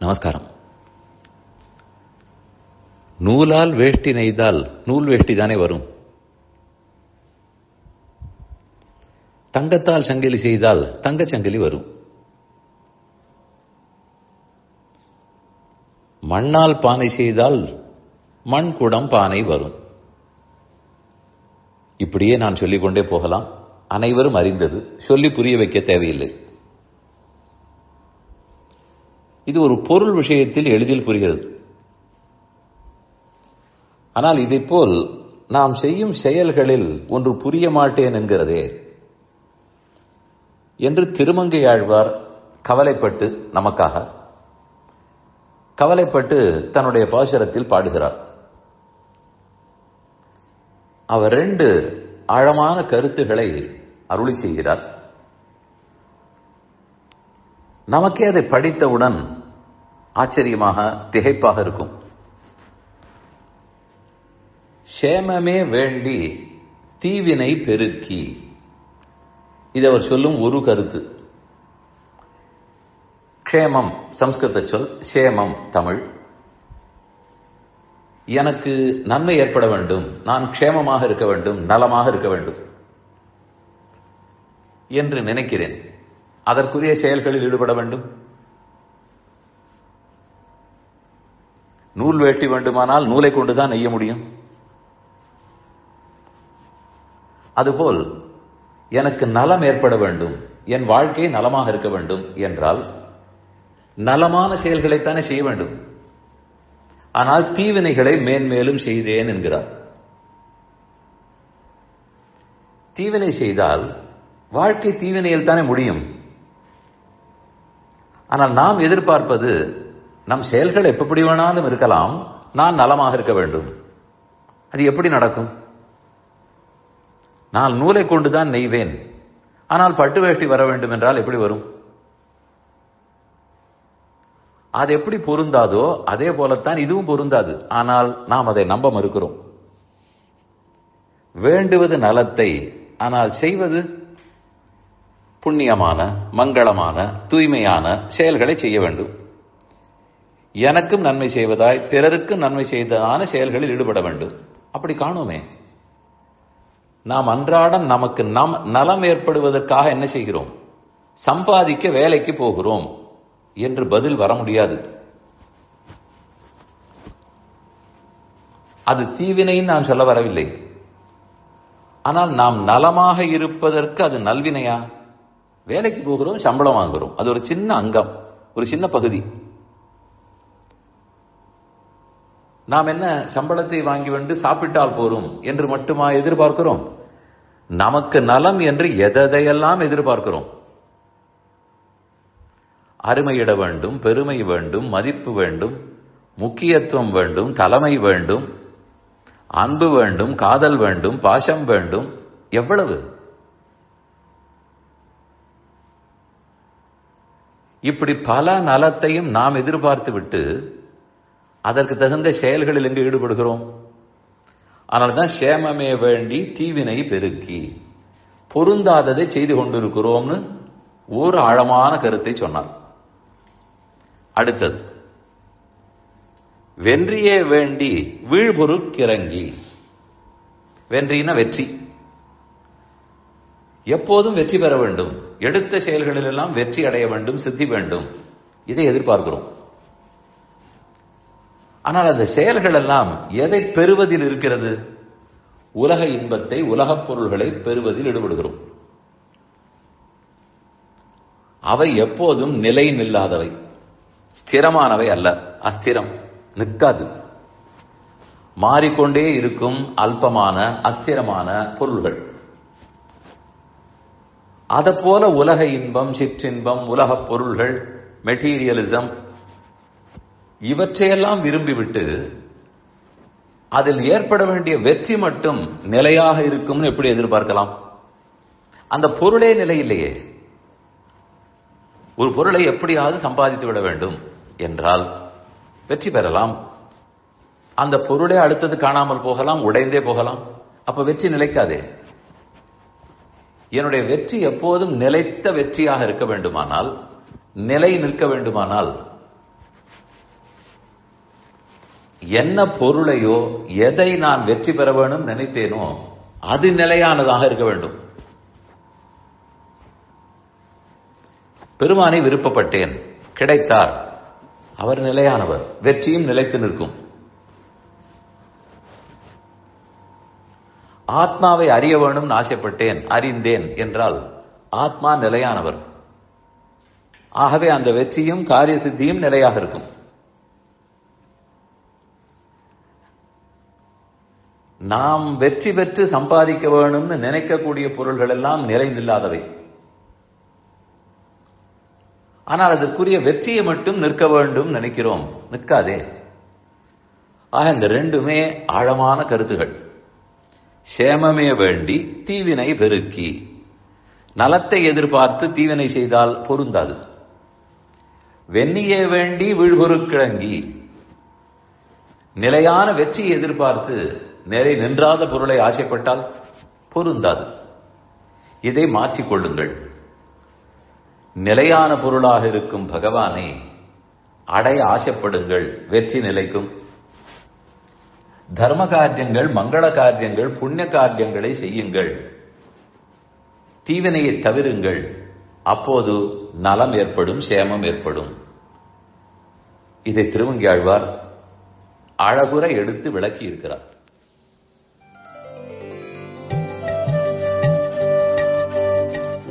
நமஸ்காரம். நூலால் வேஷ்டி நெய்தால் நூல் வேஷ்டி தானே வரும். தங்கத்தால் சங்கிலி செய்தால் தங்கச் சங்கிலி வரும். மண்ணால் பானை செய்தால் மண் குடம் பானை வரும். இப்படியே நான் சொல்லிக்கொண்டே போகலாம். அனைவரும் அறிந்தது. சொல்லி புரிய வைக்க தேவையில்லை. இது ஒரு பொருள் விஷயத்தில் எளிதில் புரிகிறது. ஆனால் போல் நாம் செய்யும் செயல்களில் ஒன்று புரிய மாட்டேன் என்கிறதே. என்று திருமங்கையாழ்வார் கவலைப்பட்டு நமக்காக கவலைப்பட்டு தன்னுடைய பாசுரத்தில் பாடுகிறார். அவர் ரெண்டு ஆழமான கருத்துக்களை அருளி செய்கிறார். நமக்கே அதை படித்தவுடன் ஆச்சரியமாக திகைப்பாக இருக்கும். சேமமே வேண்டி தீவினை பெருக்கி. இது அவர் சொல்லும் ஒரு கருத்து. க்ஷேமம் சம்ஸ்கிருத சொல் சேமம் தமிழ். எனக்கு நன்மை ஏற்பட வேண்டும். நான் க்ஷேமமாக இருக்க வேண்டும். நலமாக இருக்க வேண்டும். என்று நினைக்கிறேன். அதற்குரிய செயல்களில் ஈடுபட வேண்டும். நூல் வேட்டி வேண்டுமானால் நூலை கொண்டுதான் நெய்ய முடியும். அதுபோல் எனக்கு நலம் ஏற்பட வேண்டும் என் வாழ்க்கை நலமாக இருக்க வேண்டும் என்றால் நலமான செயல்களைத்தானே செய்ய வேண்டும். ஆனால் தீவினைகளை மேன்மேலும் செய்தேன் என்கிறார். தீவினை செய்தால் வாழ்க்கை தீவினையில் தானே முடியும். ஆனால் நாம் எதிர்பார்ப்பது நம் செயல்கள் எப்படி வேணாலும் இருக்கலாம். நான் நலமாக இருக்க வேண்டும். அது எப்படி நடக்கும்? நான் நூலை கொண்டுதான் நெய்வேன். ஆனால் பட்டு வேட்டி வர வேண்டும் என்றால் எப்படி வரும்? அது எப்படி பொருந்தாதோ அதே போலத்தான் இதுவும் பொருந்தாது. ஆனால் நாம் அதை நம்ப மறுக்கிறோம். வேண்டுவது நலத்தை ஆனால் செய்வது புண்ணியமான மங்களமான தூய்மையான செயல்களை செய்ய வேண்டும். எனக்கும் நன்மை செய்வதாய் பிறருக்கும் நன்மை செய்ததான செயல்களில் ஈடுபட வேண்டும். அப்படி காணுமே. நாம் அன்றாடம் நமக்கு நம் நலம் ஏற்படுவதற்காக என்ன செய்கிறோம்? சம்பாதிக்க வேலைக்கு போகிறோம் என்று பதில் வர முடியாது. அது தீவினைன்னு நான் சொல்ல வரவில்லை. ஆனால் நாம் நலமாக இருப்பதற்கு அது நல்வினையா? வேலைக்கு போகிறோம் சம்பளம் வாங்குகிறோம் அது ஒரு சின்ன அங்கம் ஒரு சின்ன பகுதி. நாம் என்ன சம்பளத்தை வாங்கி வந்து சாப்பிட்டால் போரும் என்று மட்டுமா எதிர்பார்க்கிறோம்? நமக்கு நலம் என்று எதையெல்லாம் எதிர்பார்க்கிறோம்? அருமையிட வேண்டும் பெருமை வேண்டும் மதிப்பு வேண்டும் முக்கியத்துவம் வேண்டும் தலைமை வேண்டும் அன்பு வேண்டும் காதல் வேண்டும் பாசம் வேண்டும் எவ்வளவு? இப்படி பல நலத்தையும் நாம் எதிர்பார்த்து விட்டு அதற்கு தகுந்த செயல்களில் எங்கு ஈடுபடுகிறோம்? அதனால்தான் சேமமே வேண்டி தீவினை பெருக்கி பொருந்தாததை செய்து கொண்டிருக்கிறோம்னு ஒரு ஆழமான கருத்தை சொன்னார். அடுத்தது வென்றியே வேண்டி வீழ்பொருட்கிறங்கி வென்றின வெற்றி. எப்போதும் வெற்றி பெற வேண்டும். எடுத்த செயல்களிலெல்லாம் வெற்றி அடைய வேண்டும் சித்தி வேண்டும். இதை எதிர்பார்க்கிறோம். ஆனால் அந்த செயல்கள் எல்லாம் எதை பெறுவதில் இருக்கிறது? உலக இன்பத்தை உலகப் பொருள்களை பெறுவதில் ஈடுபடுகிறோம். அவை எப்போதும் நிலை நில்லாதவை ஸ்திரமானவை அல்ல அஸ்திரம் நிற்காது. மாறிக்கொண்டே இருக்கும் அல்பமான அஸ்திரமான பொருள்கள். அதை போல உலக இன்பம் சிற்றின்பம் உலகப் பொருள்கள் மெட்டீரியலிசம் இவற்றையெல்லாம் விரும்பிவிட்டு அதில் ஏற்பட வேண்டிய வெற்றி மட்டும் நிலையாக இருக்கும்னு எப்படி எதிர்பார்க்கலாம்? அந்த பொருளே நிலை இல்லையே. ஒரு பொருளை எப்படியாவது சம்பாதித்து விட வேண்டும் என்றால் வெற்றி பெறலாம். அந்த பொருளே அடுத்தது காணாமல் போகலாம் உடைந்தே போகலாம். அப்ப வெற்றி நிலைக்காதே. என்னுடைய வெற்றி எப்போதும் நிலைத்த வெற்றியாக இருக்க வேண்டுமானால் நிலை நிற்க வேண்டுமானால் என்ன பொருளையோ எதை நான் வெற்றி பெற வேணும் நினைத்தேனோ அது நிலையானதாக இருக்க வேண்டும். பெருமானை விருப்பப்பட்டேன். கிடைத்தார். அவர் நிலையானவர். வெற்றியும் நிலைத்து நிற்கும். ஆத்மாவை அறிய வேணும்னு ஆசைப்பட்டேன். அறிந்தேன் என்றால் ஆத்மா நிலையானவர். ஆகவே அந்த வெற்றியும் காரிய சித்தியும் நிலையாக இருக்கும். நாம் வெற்றி பெற்று சம்பாதிக்க வேணும்னு நினைக்கக்கூடிய பொருள்கள் எல்லாம் நிறைந்தில்லாதவை. ஆனால் அதற்குரிய வெற்றியை மட்டும் நிற்க வேண்டும் நினைக்கிறோம். நிற்காதே. ஆக இந்த ரெண்டுமே ஆழமான கருத்துகள். சேமமே வேண்டி தீவினை பெருக்கி நலத்தை எதிர்பார்த்து தீவினை செய்தால் பொருந்தாது. வெண்ணியே வேண்டி விழ்பொருக்கிழங்கி நிலையான வெற்றியை எதிர்பார்த்து நிலை நின்றாத பொருளை ஆசைப்பட்டால் பொருந்தாது. இதை மாற்றிக்கொள்ளுங்கள் நிலையான பொருளாக இருக்கும் பகவானை அடைய ஆசைப்படுங்கள் வெற்றி நிலைக்கும். தர்ம காரியங்கள் மங்கள காரியங்கள் புண்ணிய காரியங்களை செய்யுங்கள். தீவினையை தவிருங்கள். அப்போது நலம் ஏற்படும் சேமம் ஏற்படும். இதை திருவங்கி ஆழ்வார் அழகுற எடுத்து விளக்கி இருக்கிறார்